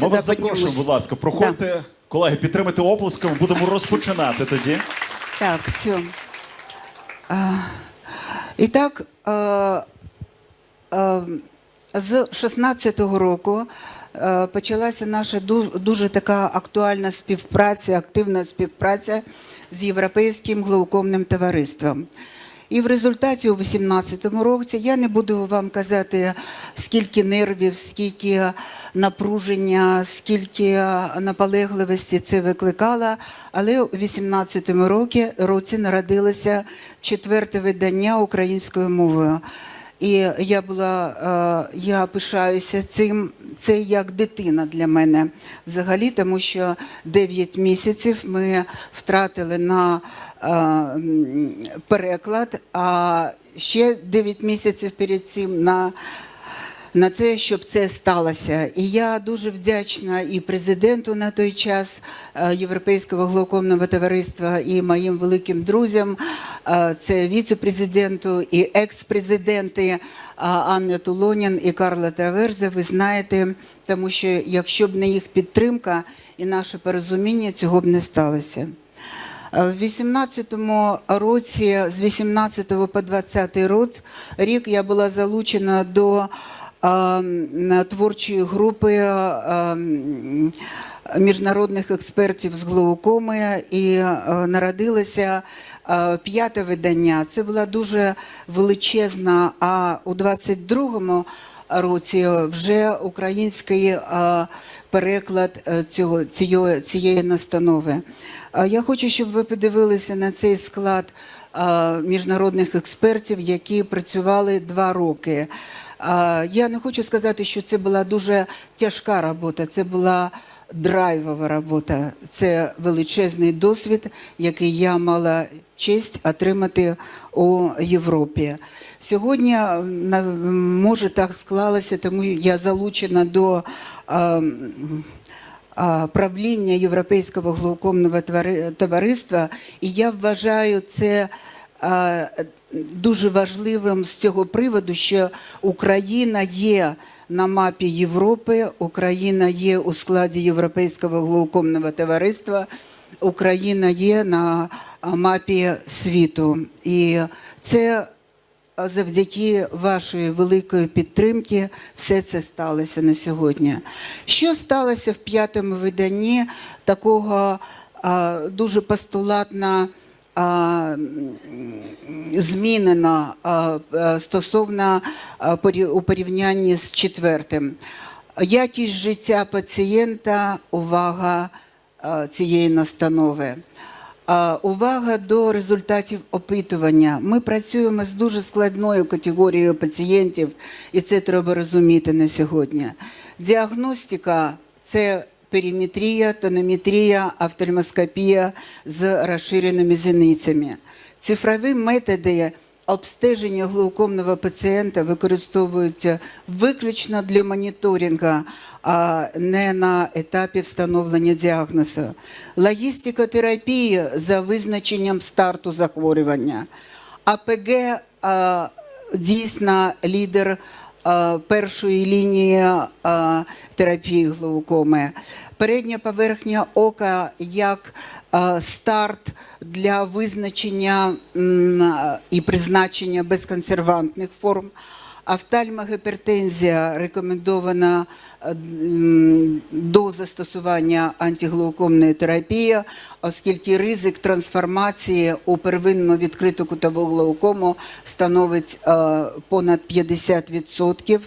Ми вас запрошуємо, будь ласка, проходьте. Колеги, підтримайте оплесками, будемо розпочинати тоді. Так, все. А, і так, а, а, з 16-го року а, почалася наша дуже, дуже така актуальна співпраця, активна співпраця з Європейським глаукомним товариством. І в результаті у 2018 році я не буду вам казати, скільки нервів, скільки напруження, скільки наполегливості це викликало. Але у 2018 році, році народилося четверте видання українською мовою. І я була, е, я пишаюся цим. Це як дитина для мене взагалі, тому що 9 місяців ми втратили на переклад, а ще 9 місяців перед цим на на це, щоб це сталося. І я дуже вдячна і президенту на той час е, Європейського глаукомного товариства, і моїм великим друзям, е, це віце-президенту і екс-президенти е, Анна Тулонін і Карла Траверза. Ви знаєте, тому що якщо б не їх підтримка і наше порозуміння, цього б не сталося. Е, В 18-му році, з 18 по 20 рік, я була залучена до е, творчої групи е, міжнародних експертів з глаукоми і е, народилося е, п'яте видання. Це була дуже величезна, а у 22-му році вже український е, переклад е, цього, цієї, цієї настанови. Я хочу, щоб ви подивилися на цей склад міжнародних експертів, які працювали два роки. Я не хочу сказати, що це була дуже тяжка робота, це була драйвова робота. Це величезний досвід, який я мала честь отримати у Європі. Сьогодні може так склалося, тому я залучена до. а, а, правління Європейського глаукомного товариства, і я вважаю це дуже важливим з цього приводу, що Україна є на мапі Європи, Україна є у складі Європейського глаукомного товариства, Україна є на мапі світу. І це завдяки вашої великої підтримки все це сталося на сьогодні. Що сталося в п'ятому виданні такого дуже постулатно а, м, змінено а, а, стосовно у порівнянні з четвертим? Якість життя пацієнта, увага цієї настанови. Увага до результатів опитування. Ми працюємо з дуже складною категорією пацієнтів, і це треба розуміти на сьогодні. Діагностика це периметрія, тонометрія, офтальмоскопія з розширеними зіницями. Цифрові методи обстеження глаукомного пацієнта використовуються виключно для моніторингу, а не на етапі встановлення діагнозу. Логістикотерапія за визначенням старту захворювання. АПГ дійсно лідер першої лінії терапії глаукоми. Передня поверхня ока як а, старт для визначення і призначення безконсервантних форм. Офтальмогіпертензія рекомендована е, до застосування антиглаукомної терапії, оскільки ризик трансформації у первинну відкриту кутову глаукому становить е, понад 50%.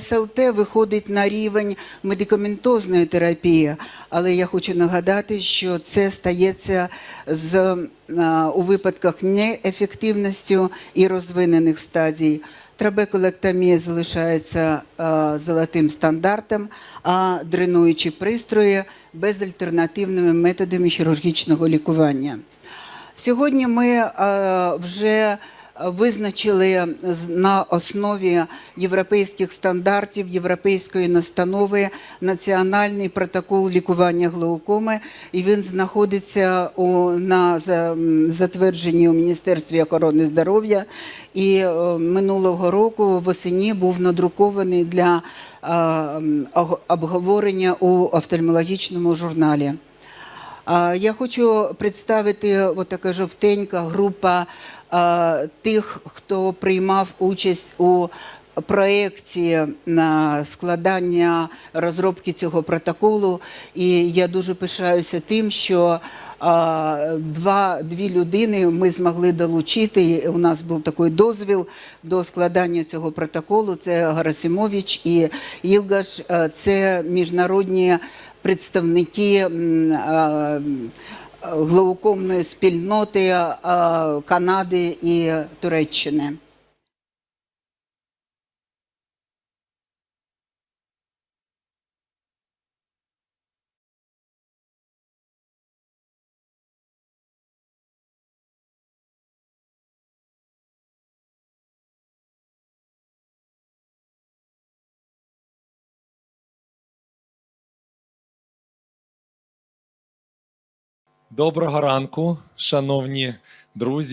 СЛТ виходить на рівень медикаментозної терапії, але я хочу нагадати, що це стається з, е, у випадках неефективності і розвинених стадій. Трабекулектомія залишається е, золотим стандартом, а дренуючі пристрої безальтернативними методами хірургічного лікування. Сьогодні ми е, вже визначили на основі європейських стандартів, європейської настанови національний протокол лікування глаукоми, і він знаходиться у, на затвердженні у Міністерстві охорони здоров'я. І е, минулого року восені був надрукований для е, обговорення у офтальмологічному журналі. Я хочу представити от така жовтенька група тих, хто приймав участь у проєкті на складання розробки цього протоколу. І я дуже пишаюся тим, що два, дві людини ми змогли долучити. У нас був такий дозвіл до складання цього протоколу. Це Гарасимович і Ілгаш. Е, Це міжнародні представники глаукомної спільноти Канади і Туреччини. Доброго ранку, шановні друзі.